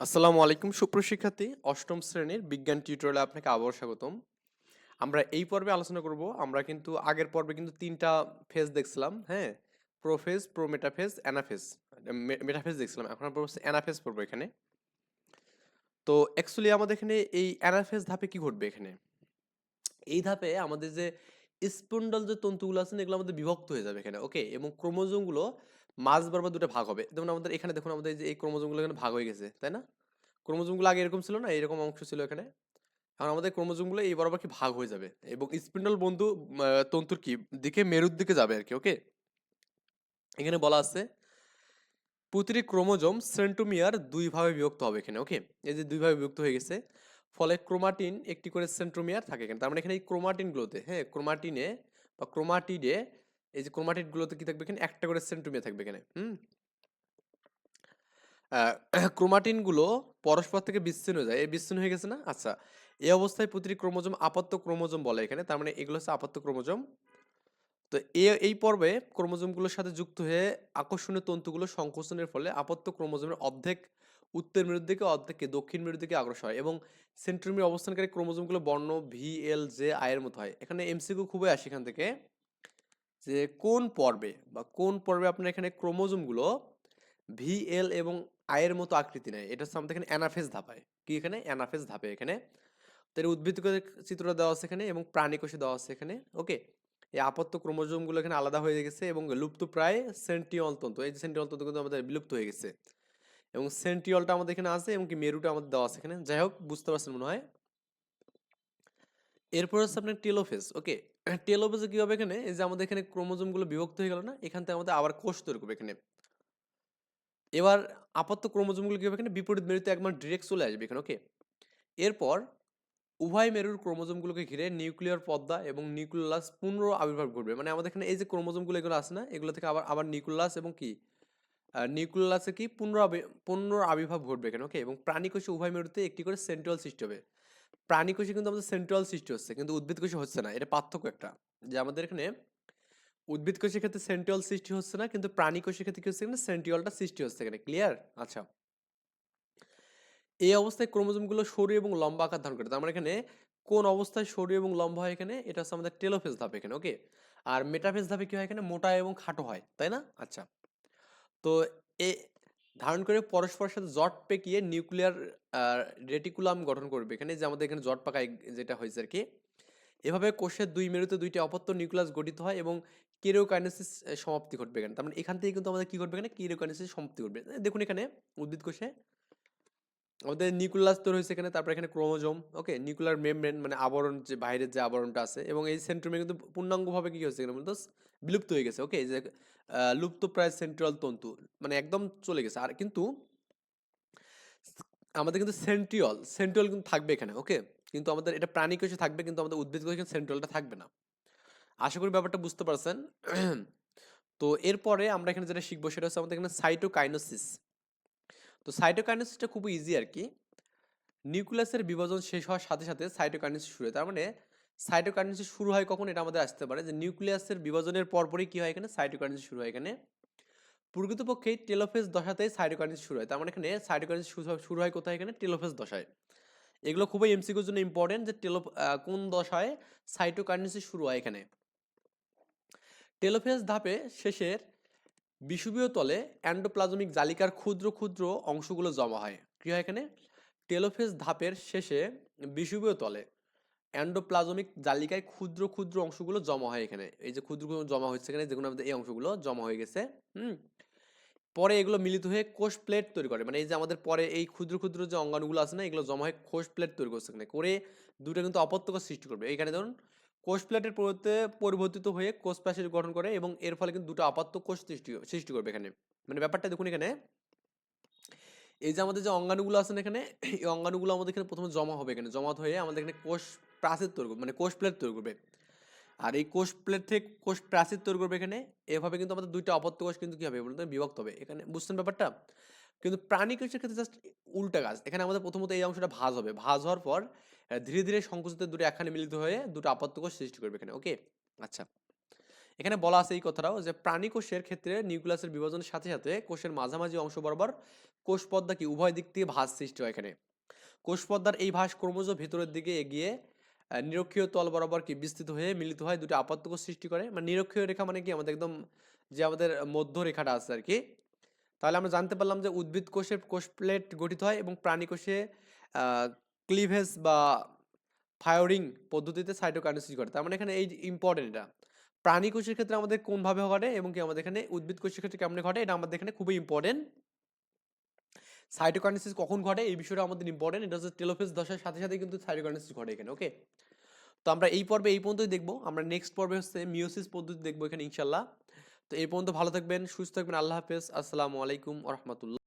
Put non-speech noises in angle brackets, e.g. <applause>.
আসসালামু আলাইকুম সুপ্রশিক্ষার্থী অষ্টম শ্রেণির বিজ্ঞান টিউটোরিয়ালে আপনাকে আবার স্বাগতম। আমরা এই পর্বে আলোচনা করব। আমরা কিন্তু আগের পর্বে কিন্তু তিনটা ফেজ দেখছিলাম হ্যাঁ? Prophase pro metaphase anaphase metaphase দেখছিলাম। এখন আমরা অ্যানাফেজ পড়ব এখানে। তো অ্যাকচুয়ালি আমাদের এখানে এই অ্যানাফেজ ধাপে কি ঘটবে এখানে? এই ধাপে আমাদের যে স্পন্ডল যে তন্তুগুলো আছে এগুলো আমাদের বিভক্ত হয়ে যাবে এখানে ওকে এবং ক্রোমোজোমগুলো মাঝ বরাবর দুটো ভাগ হবে। যেমন আমাদের এখানে দেখুন আমাদের যে এই ক্রোমোজোমগুলো এখানে ভাগ হয়ে গেছে, তাই না? ক্রোমোজোমগুলো আগে এরকম ছিল না? এরকম অংশ ছিল এখানে। এখন আমাদের ক্রোমোজোমগুলো এই বরাবর কি ভাগ হয়ে যাবে এবং স্পিন্ডল বন্ধু তন্তুর কি? দিকে মেরুর দিকে যাবে আর কি, ওকে? এখানে বলা আছে, প্রতিটি ক্রোমোজোম সেন্টোমিয়ার দুই ভাবে বিভক্ত হবে এখানে, ওকে? এই যে দুই ভাবে বিভক্ত হয়ে গেছে, ফলে ক্রোমাটিন একটি করে সেন্ট্রোমিয়ার থাকে এখানে। তার মানে এখানে এই ক্রোমাটিনগুলোতে হ্যাঁ ক্রোমাটিনে বা ক্রোমাটিডে এই যে ক্রোমাটিডগুলোতে কি থাকবে এখানে? একটা করে সেন্ট্রোমিয়ার থাকবে এখানে, হুম? <clears throat> ক্রোমাটিনগুলো পরস্পর থেকে বিচ্ছিন্ন হয়ে যায়। এই বিচ্ছিন্ন হয়ে গেছে না? আচ্ছা এই অবস্থায় প্রতিটি ক্রোমোজোম আপাত্ত ক্রোমোজোম বলে এখানে, তার মানে এগুলো হচ্ছে আপাত্ত ক্রোমোজোম। তো এই পর্বে ক্রোমোজোমগুলোর সাথে যুক্ত হয়ে আকর্ষণীয় তন্তুগুলো সংকোচনের ফলে আপাত্ত ক্রোমোজোমের অর্ধেক উত্তর মেরুর দিকে অর্ধেককে দক্ষিণ মেরুর দিকে অগ্রসর হয় এবং সেন্ট্রোমিয়ার অবস্থানকারী ক্রোমোজোমগুলো বর্ণ ভি এল জে আয়ের মতো হয়। এখানে এমসিকিউ খুবই আসে এখান থেকে। যে কোন পর্বে বা কোন পর্বে আপনার এখানে ক্রোমোজোমগুলো ভি এল এবং আয়ের মতো আকৃতি নেয়? এটা হচ্ছে আমাদের এখানে ধাপায়। কি এখানে? অ্যানাফেজ ধাপে এখানে। তো এর উদ্ভিদ চিত্রটা দেওয়া আছে এখানে এবং প্রাণী কোষে দেওয়া আছে এখানে। ওকে? এই আপত্ত ক্রোমোজোমগুলো এখানে আলাদা হয়ে গেছে এবং লুপ্ত প্রায় সেন্টিওল তন্তু। এই যে সেন্টিওল তন্তু কিন্তু আমাদের বিলুপ্ত হয়ে গেছে। এবং সেন্টিওলটা আমাদের এখানে আছে এবং কি মেরুটা আমাদের দেওয়া আছে এখানে। যাই হোক, বুঝতে পারছেন মনে হয়? এরপর হচ্ছে আপনার টেলোফেজ, ওকে? টেলোফেজে কী হবে এখানে? যে আমাদের এখানে ক্রোমোজোমগুলো বিভক্ত হয়ে গেল না? এখান থেকে আমাদের আবার কোষ তৈরি করবে এখানে। এবার আপাতত ক্রোমোজোমগুলো কী হবে এখানে? বিপরীত মেরুতে একবার ডিরেক্ট চলে আসবে এখানে, ওকে? এরপর উভয় মেরুর ক্রোমোজোমগুলোকে ঘিরে নিউক্লিয়ার পদ্মা এবং নিউক্লিয়াস পুনর আবির্ভাব ঘটবে। মানে আমাদের এখানে এই যে ক্রোমোজোমগুলো এগুলো আছে না? এগুলো থেকে আবার আবার নিউক্লিয়াস এবং কি? নিউক্লিয়াসে কি পুনর পুনর আবির্ভাব ঘটবে এখানে, ওকে? এবং প্রাণী কোষে উভয় মেরুতে একটি করে সেন্ট্রাল সৃষ্টি হবে। প্রাণী কোষে কিন্তু আমাদের সেন্ট্রাল সৃষ্টি হচ্ছে, কিন্তু উদ্ভিদ কোষে হচ্ছে না। এটা পার্থক্য একটা। যে আমাদের এখানে উদ্ভিদ কোষের ক্ষেত্রে সেন্ট্রাল সৃষ্টি হচ্ছে না, কিন্তু প্রাণী কোষের ক্ষেত্রে কি হচ্ছে এখানে? সেন্ট্রিয়লটা সৃষ্টি হচ্ছে এখানে। ক্লিয়ার আচ্ছা। এই অবস্থায় ক্রোমোজোমগুলো সরু এবং লম্বা আকার ধারণ করে। তার মানে এখানে কোন অবস্থায় সরু এবং লম্বা হয় এখানে? এটা হচ্ছে আমাদের টেলোফেজ ধাপ এখানে ওকে আর মেটাফেজ ধাপে কি হয় এখানে? মোটা এবং খাটো হয়, তাই না? আচ্ছা। তো ধারণ করে পরস্পরের সাথে জট পেকিয়ে নিউক্লিয়ার রেটিকুলাম গঠন করবে। এখানে যে আমাদের এখানে জট পাকায় যেটা হয়েছে আর কি এভাবে কোষের দুই মেরুতে দুইটি অপত্য নিউক্লিয়াস গঠিত হয় এবং কেরোকাইনোসিস সমাপ্তি ঘটবে এখানে। তার মানে এখান থেকে কিন্তু আমাদের কি ঘটবে এখানে? কেরোকাইনোসিস সমাপ্তি ঘটবে। দেখুন এখানে উদ্ভিদ কোষে আমাদের নিউক্লিয়াস তৈরি হয়েছে এখানে তারপর এখানে ক্রোমোজোম। ওকে নিউক্লিয়ার মেমব্রেন মানে আবরণ যে বাইরের যে আবরণটা আছে এবং এই সেন্ট্রোমে কিন্তু পূর্ণাঙ্গভাবে কি হয়েছে এখানে বিলুপ্ত হয়ে গেছে ওকে যে আহ, লুপ্ত প্রায় সেন্ট্রাল তন্তু মানে একদম চলে গেছে। আর কিন্তু আমাদের কিন্তু সেন্ট্রিয়ল সেন্ট্রিয়ল কিন্তু থাকবে এখানে ওকে? কিন্তু আমাদের এটা প্রাণী কোষে থাকবে কিন্তু আমাদের উদ্ভিদ কোষে সেন্ট্রিয়লটা থাকবে না। আশা করি ব্যাপারটা বুঝতে পারছেন। <clears throat> তো এরপরে আমরা এখানে যেটা শিখব সেটা হচ্ছে আমাদের এখানে সাইটোকাইনোসিস তো সাইটোকাইনেসিসটা খুব ইজি আর কি নিউক্লিয়াসের বিভাজন শেষ হওয়ার সাথে সাথে সাইটোকাইনেসিস শুরু হয়। তার মানে সাইটোকাইনেসিস শুরু হয় কখন? এটা আমাদের আসতে পারে যে নিউক্লিয়াসের বিভাজনের পরপরই কি হয় এখানে? সাইটোকাইনেসিস শুরু হয় এখানে। প্রকৃতপক্ষে টেলোফেজ দশাতেই সাইটোকাইনেসিস শুরু হয়। তার মানে এখানে সাইটোকাইনেসিস শুরু হয় কোথায় এখানে? টেলোফেজ দশায়। এগুলো খুবই এমসিকিউর জন্য ইম্পর্টেন্ট যে টেলো কোন দশায় সাইটোকাইনেসিস শুরু হয় এখানে। টেলোফেজ ধাপে শেষের বিষুবীয় তলে অ্যান্ডোপ্লাজমিক জালিকার ক্ষুদ্র ক্ষুদ্র অংশগুলো জমা হয়। কি হয় এখানে? টেলোফেজ ধাপের শেষে বিষুবীয় তলে অ্যান্ডোপ্লাজমিক জালিকায় ক্ষুদ্র ক্ষুদ্র অংশগুলো জমা হয় এখানে। এই যে ক্ষুদ্র ক্ষুদ্র জমা হচ্ছে এখানে, যেগুলো আমাদের এই অংশগুলো জমা হয়ে গেছে, হুম? পরে এগুলো মিলিত হয়ে কোষ প্লেট তৈরি করে। মানে এই যে আমাদের পরে এই ক্ষুদ্র ক্ষুদ্র যে অঙ্গাণুগুলো আছে না, এগুলো জমা হয়ে কোষ প্লেট তৈরি করছে এখানে। করে দুটো কিন্তু অপত্যক সৃষ্টি করবে। এখানে ধরুন কোষ প্লেটের পরিবর্তে, পরিবর্তিত হয়ে কোষ প্রাচীর গঠন করে এবং এর ফলে কিন্তু দুটো আপাত্ত কোষ সৃষ্টি সৃষ্টি করবে এখানে। মানে ব্যাপারটা দেখুন এখানে। এই যে আমাদের যে অঙ্গাণুগুলো আছে না এখানে, এই অঙ্গাণুগুলো আমাদের এখানে প্রথমে জমা হবে এখানে। জমা হয়ে আমাদের এখানে কোষ প্রাচীর তৈরি করবে মানে কোষ প্লেট তৈরি করবে। আর এই কোষ প্লেট থেকে কোষ প্রাচীর তৈরি করবে এখানে, এভাবে কিন্তু আমাদের দুইটা অপত্য কোষ কিন্তু কি হবে? বলুন বিভক্ত হবে। এখানে বুঝছেন ব্যাপারটা? কিন্তু প্রাণী কোষের ক্ষেত্রে জাস্ট উল্টা কাজ। এখানে আমাদের প্রথমত এই অংশটা ভাঁজ হবে। ভাঁজ হওয়ার পর ধীরে ধীরে সংকুচিত দুটো একখানে মিলিত হয়ে দুটো আপাত্ত সৃষ্টি করবে এখানে ওকে আচ্ছা। এখানে বলা আছে এই কথাটাও যে, প্রাণী কোষের ক্ষেত্রে নিউক্লিয়াসের বিভাজনের সাথে সাথে কোষের মাঝামাঝি অংশ বরাবর কোষ কি উভয় দিক থেকে ভাঁজ সৃষ্টি হয় এখানে। কোষ এই ভাঁজ ক্রমশ ভেতরের দিকে এগিয়ে নিরক্ষীয় তল বরাবর কি বিস্তৃত হয়ে মিলিত হয় দুটি আপাত্ত কোষ সৃষ্টি করে। মানে নিরক্ষীয় রেখা মানে কি আমাদের একদম যে আমাদের মধ্য রেখাটা আছে আর কি তাহলে আমরা জানতে পারলাম যে উদ্ভিদ কোষে কোষ প্লেট গঠিত হয় এবং প্রাণী কোষে ক্লিভেজ বা ফায়ারিং পদ্ধতিতে সাইটোকাইনেসিস ঘটে। তার মানে এখানে এই ইম্পর্টেন্ট এটা। প্রাণী কোষের ক্ষেত্রে আমাদের কোনভাবে ঘটে এবং কি আমাদের এখানে উদ্ভিদ কোষের ক্ষেত্রে কেমনে ঘটে, এটা আমাদের এখানে খুবই ইম্পর্টেন্ট সাইটোকাইনেসিস কখন ঘটে, এই বিষয়টা আমাদের ইম্পর্টেন্ট এটা হচ্ছে টেলোফেজ দশার সাথে সাথে কিন্তু সাইটোকাইনেসিস ঘটে এখানে ওকে তো আমরা এই পর্বে এই পর্যন্তই দেখব। আমরা নেক্সট পর্বে হচ্ছে মিওসিস পদ্ধতি দেখব এখানে ইনশাল্লাহ তো এই পর্যন্ত ভালো থাকবেন সুস্থ থাকবেন আল্লাহ হাফেজ। আসসালামু আলাইকুম রহমতুল্লাহ।